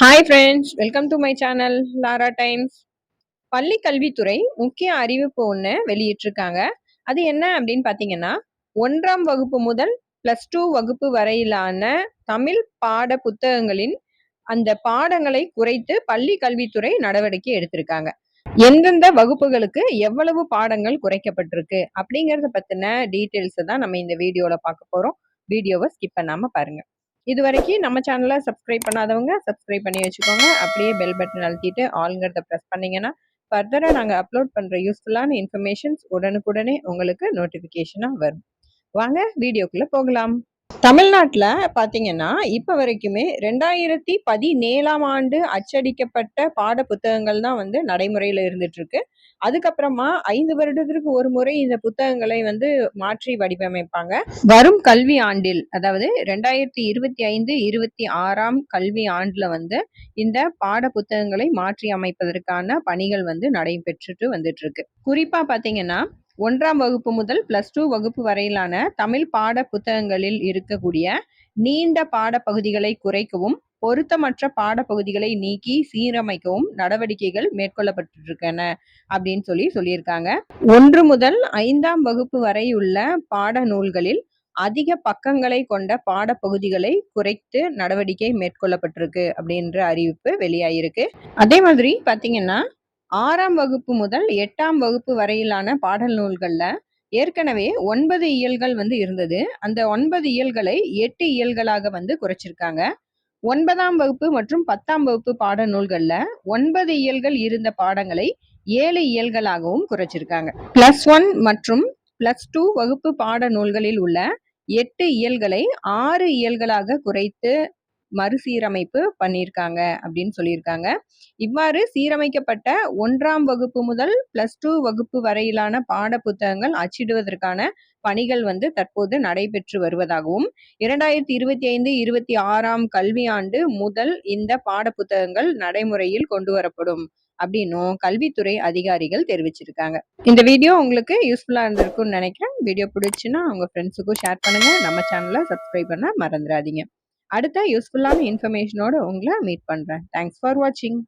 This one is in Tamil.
Hi friends welcome to my channel Lara Times பள்ளி கல்வித்துறை முக்கிய அறிவிப்பு ஒன்று வெளியிட்டிருக்காங்க. அது என்ன அப்படின்னு பார்த்தீங்கன்னா ஒன்றாம் வகுப்பு முதல் ப்ளஸ் டூ வகுப்பு வரையிலான தமிழ் பாட புத்தகங்களின் அந்த பாடங்களை குறைத்து பள்ளி கல்வித்துறை நடவடிக்கை எடுத்திருக்காங்க. எந்தெந்த வகுப்புகளுக்கு எவ்வளவு பாடங்கள் குறைக்கப்பட்டிருக்கு அப்படிங்கிறத பற்றின டீட்டெயில்ஸை தான் நம்ம இந்த வீடியோவில் பார்க்க போகிறோம் வீடியோவை ஸ்கிப் பண்ணாமல் பாருங்கள் இது வரைக்கும் நம்ம சேனலை சப்ஸ்கிரைப் பண்ணாதவங்க சப்ஸ்கிரைப் பண்ணி வச்சுக்கோங்க. அப்படியே பெல் பட்டன் அழுத்திட்டு ஆளுங்கிறத ப்ரெஸ் பண்ணிங்கன்னா ஃபர்தராக நாங்கள் அப்லோட் பண்ணுற யூஸ்ஃபுல்லான இன்ஃபர்மேஷன்ஸ் உடனுக்குடனே உங்களுக்கு நோட்டிஃபிகேஷனாக வரும். வாங்க வீடியோக்குள்ளே போகலாம். தமிழ்நாட்டில் பார்த்தீங்கன்னா இப்போ வரைக்குமே ரெண்டாயிரத்தி பதினேழாம் ஆண்டு அச்சடிக்கப்பட்ட பாட புத்தகங்கள் தான் வந்து நடைமுறையில் இருந்துட்டுருக்கு. அதுக்கப்புறமா ஐந்து வருடத்திற்கு ஒரு முறை இந்த புத்தகங்களை வந்து மாற்றி வடிவமைப்பாங்க. வரும் கல்வி ஆண்டில் அதாவது ரெண்டாயிரத்தி இருபத்தி ஐந்து இருபத்தி ஆறாம் கல்வி ஆண்டில் வந்து இந்த பாட புத்தகங்களை மாற்றி அமைப்பதற்கான பணிகள் வந்து நடைபெற்றுட்டு வந்துட்டு இருக்கு குறிப்பா பாத்தீங்கன்னா ஒன்றாம் வகுப்பு முதல் பிளஸ் டூ வகுப்பு வரையிலான தமிழ் பாட புத்தகங்களில் இருக்கக்கூடிய நீண்ட பாடப்பகுதிகளை குறைக்கவும் பொருத்தமற்ற பாடப்பகுதிகளை நீக்கி சீரமைக்கவும் நடவடிக்கைகள் மேற்கொள்ளப்பட்டிருக்கன அப்படின்னு சொல்லி சொல்லியிருக்காங்க. ஒன்று முதல் ஐந்தாம் வகுப்பு வரை உள்ள பாட நூல்களில் அதிக பக்கங்களை கொண்ட பாடப்பகுதிகளை குறைத்து நடவடிக்கை மேற்கொள்ளப்பட்டிருக்கு அப்படின்ற அறிவிப்பு வெளியாயிருக்கு. அதே மாதிரி பாத்தீங்கன்னா ஆறாம் வகுப்பு முதல் எட்டாம் வகுப்பு வரையிலான பாடல் நூல்களில் ஏற்கனவே ஒன்பது இயல்கள் வந்து இருந்தது. அந்த ஒன்பது இயல்களை எட்டு இயல்களாக வந்து குறைச்சிருக்காங்க. ஒன்பதாம் வகுப்பு மற்றும் பத்தாம் வகுப்பு பாட நூல்களில் ஒன்பது இயல்கள் இருந்த பாடங்களை ஏழு இயல்களாகவும் குறைச்சிருக்காங்க. பிளஸ் ஒன் மற்றும் பிளஸ் டூ வகுப்பு பாட நூல்களில் உள்ள எட்டு இயல்களை ஆறு இயல்களாக குறைத்து மறுசீரமைப்பு பண்ணியிருக்காங்க அப்படின்னு சொல்லியிருக்காங்க. இவ்வாறு சீரமைக்கப்பட்ட ஒன்றாம் வகுப்பு முதல் பிளஸ் டூ வகுப்பு வரையிலான பாட புத்தகங்கள் அச்சிடுவதற்கான பணிகள் வந்து தற்போது நடைபெற்று வருவதாகவும் இரண்டாயிரத்தி இருபத்தி ஐந்து இருபத்தி ஆறாம் கல்வியாண்டு முதல் இந்த பாட புத்தகங்கள் நடைமுறையில் கொண்டு வரப்படும் அப்படின்னும் கல்வித்துறை அதிகாரிகள் தெரிவிச்சிருக்காங்க. இந்த வீடியோ உங்களுக்கு யூஸ்ஃபுல்லா இருந்திருக்கும்னு நினைக்கிறேன். வீடியோ பிடிச்சுன்னா உங்க ஃப்ரெண்ட்ஸுக்கும் ஷேர் பண்ணுங்க. நம்ம சேனலை சப்ஸ்கிரைப் பண்ண மறந்துடாதீங்க. அடுத்த யூஸ்ஃபுல்லான இன்ஃபர்மேஷனோட உங்களை மீட் பண்ணுறேன் தேங்க்ஸ் ஃபார் வாட்சிங்